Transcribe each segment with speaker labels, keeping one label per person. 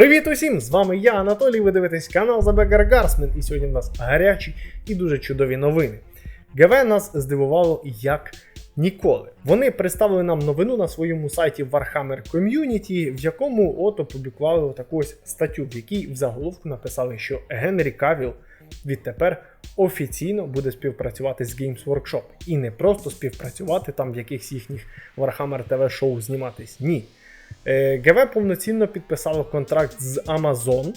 Speaker 1: Привіт усім! З вами я, Анатолій. Ви дивитесь канал Beggar Guardsman, і сьогодні в нас гарячі і дуже чудові новини. ГВ нас здивувало як ніколи. Вони представили нам новину на своєму сайті Warhammer Community, в якому от опублікували таку ось статтю, в якій в заголовку написали, що Генрі Кавіл відтепер офіційно буде співпрацювати з Games Workshop. І не просто співпрацювати там в якихось їхніх Warhammer TV шоу зніматись. Ні. Е, ГВ повноцінно підписало контракт з Amazon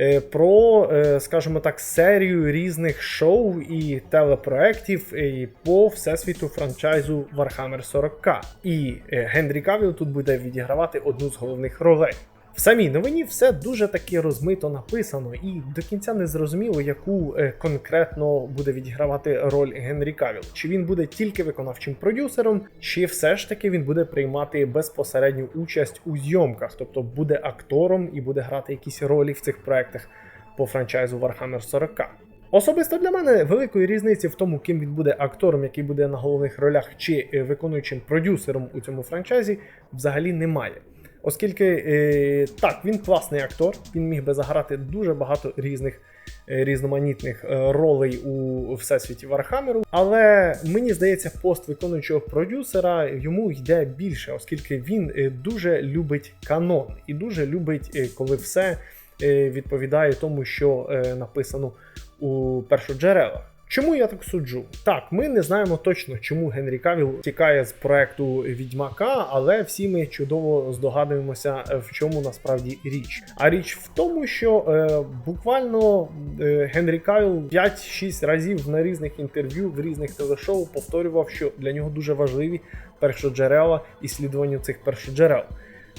Speaker 1: е, про, е, скажімо так, серію різних шоу і телепроєктів е, по всесвіту франчайзу Warhammer 40K. І Генрі Кавіл тут буде відігравати одну з головних ролей. В самій новині все дуже таки розмито написано, і до кінця не зрозуміло, яку е, конкретно буде відігравати роль Генрі Кавіл. Чи він буде тільки виконавчим продюсером, чи все ж таки він буде приймати безпосередню участь у зйомках, тобто буде актором і буде грати якісь ролі в цих проектах по франчайзу Warhammer 40K. Особисто для мене великої різниці в тому, ким він буде актором, який буде на головних ролях, чи е, виконуючим продюсером у цьому франчайзі, взагалі немає. Оскільки е, так, він класний актор, він міг би заграти дуже багато різних е, різноманітних е, ролей у всесвіті Вархамеру. Але мені здається, пост виконуючого продюсера йому йде більше, оскільки він дуже любить канон і дуже любить, коли все відповідає тому, що написано у першоджерелах. Чому я так суджу? Так, ми не знаємо точно, чому Генрі Кавіл тікає з проекту Відьмака, але всі ми чудово здогадуємося, в чому насправді річ. А річ в тому, що е, буквально е, Генрі Кавіл 5-6 разів на різних інтерв'ю в різних телешоу повторював, що для нього дуже важливі першоджерела і слідування цих першоджерел.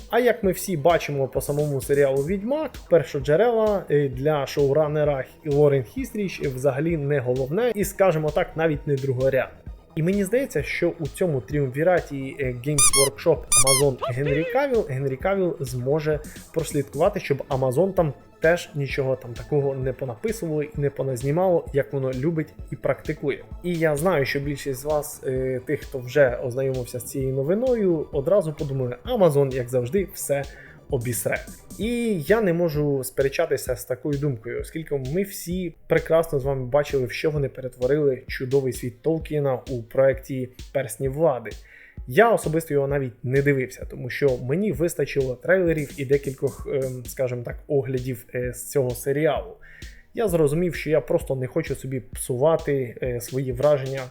Speaker 1: А як ми всі бачимо по самому серіалу Відьмак, першоджерела е, для шоуранера і Лорен Хістріч взагалі не головне, і скажімо так, навіть не другорядне. І мені здається, що у цьому тріумвіраті е, Games Workshop, Amazon Генрі Кавіл Генрі Кавіл зможе прослідкувати, щоб Amazon там теж нічого там такого не понаписувало і не поназнімало, як воно любить і практикує. І я знаю, що більшість з вас, е, тих, хто вже ознайомився з цією новиною, одразу подумали, Amazon, як завжди, все обісре. І я не можу сперечатися з такою думкою, оскільки ми всі прекрасно з вами бачили, в що вони перетворили чудовий світ Толкіна у проєкті Персні влади. Я особисто його навіть не дивився, тому що мені вистачило трейлерів і декількох, ем, скажімо так, оглядів е, з цього серіалу. Я зрозумів, що я просто не хочу собі псувати е, свої враження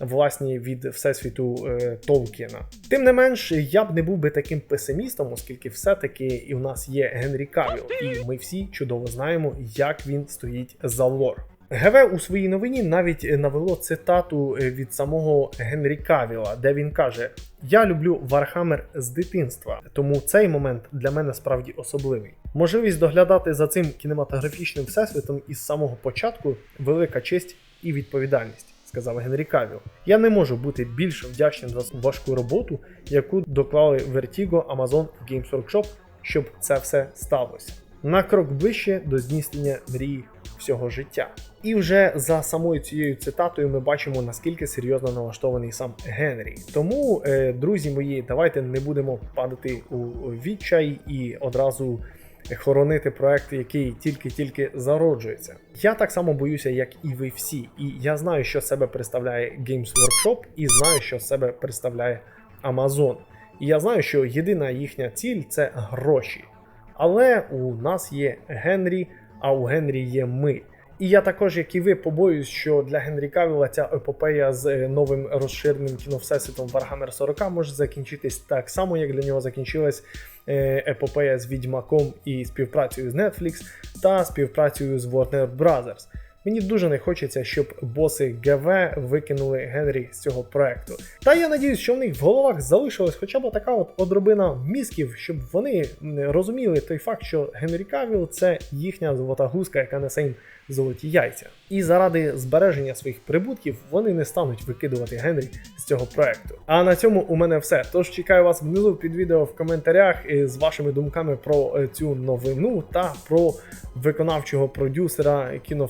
Speaker 1: власні від всесвіту е, Толкіна. Тим не менш, я б не був би таким песимістом, оскільки все-таки і в нас є Генрі Кавіл, і ми всі чудово знаємо, як він стоїть за лор. ГВ у своїй новині навіть навело цитату е, від самого Генрі Кавіла, де він каже: Я люблю Вархаммер з дитинства, тому цей момент для мене справді особливий. Можливість доглядати за цим кінематографічним всесвітом із самого початку велика честь і відповідальність. Сказав Генрі Кавіл. Я не можу бути більш вдячним за важку роботу, яку доклали Vertigo, Amazon Games Workshop, щоб це все сталося. На крок ближче до здійснення мрії всього життя. І вже за самою цією цитатою ми бачимо наскільки серйозно налаштований сам Генрі. Тому, е, друзі мої, давайте не будемо падати у відчай і одразу хоронити проект, який тільки-тільки зароджується. Я так само боюся, як і ви всі. І я знаю, що себе представляє Games Workshop, і знаю, що себе представляє Amazon. І я знаю, що єдина їхня ціль це гроші. Але у нас є Генрі, а у Генрі є ми. І я також, як і ви, побоююсь, що для Генрі Кавіла ця епопея з е, новим розширеним кіновсесвітом Warhammer 40 може закінчитись так само, як для нього закінчилась е, епопея з Відьмаком і співпрацею з Netflix та співпрацею з Warner Brothers. Мені дуже не хочеться, щоб боси ГВ викинули Генрі з цього проекту. Та я надіюсь, що в них в головах залишилась хоча б така от одробина мізків, щоб вони розуміли той факт, що Генрі Кавіл це їхня золота гуска, яка несе їм золоті яйця. І заради збереження своїх прибутків вони не стануть викидувати Генрі з цього проекту. А на цьому у мене все. Тож чекаю вас внизу під відео в коментарях е, з вашими думками про е, цю новину та про виконавчого продюсера кіно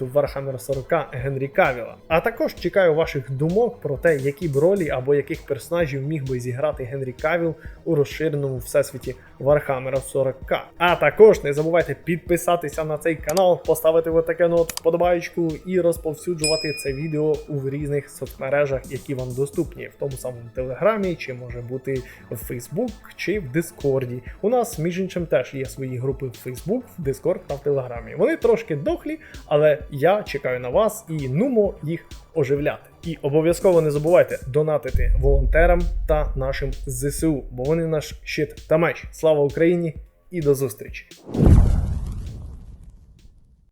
Speaker 1: Всесвіту Warhammer 40 Генрі Кавіла. А також чекаю ваших думок про те, які б ролі або яких персонажів міг би зіграти Генрі Кавіл у розширеному всесвіті Warhammer 40к. А також не забувайте підписатися на цей канал, поставити ось таке от вподобайку і розповсюджувати це відео у різних соцмережах, які вам доступні, в тому самому Телеграмі, чи може бути в Facebook, чи в Дискорді. У нас, між іншим, теж є свої групи в Facebook, в Discord та в Телеграмі. Вони трошки дохлі, але я чекаю на вас і нумо їх оживляти. І обов'язково не забувайте донатити волонтерам та нашим ЗСУ, бо вони наш щит та меч. Слава Україні і до зустрічі!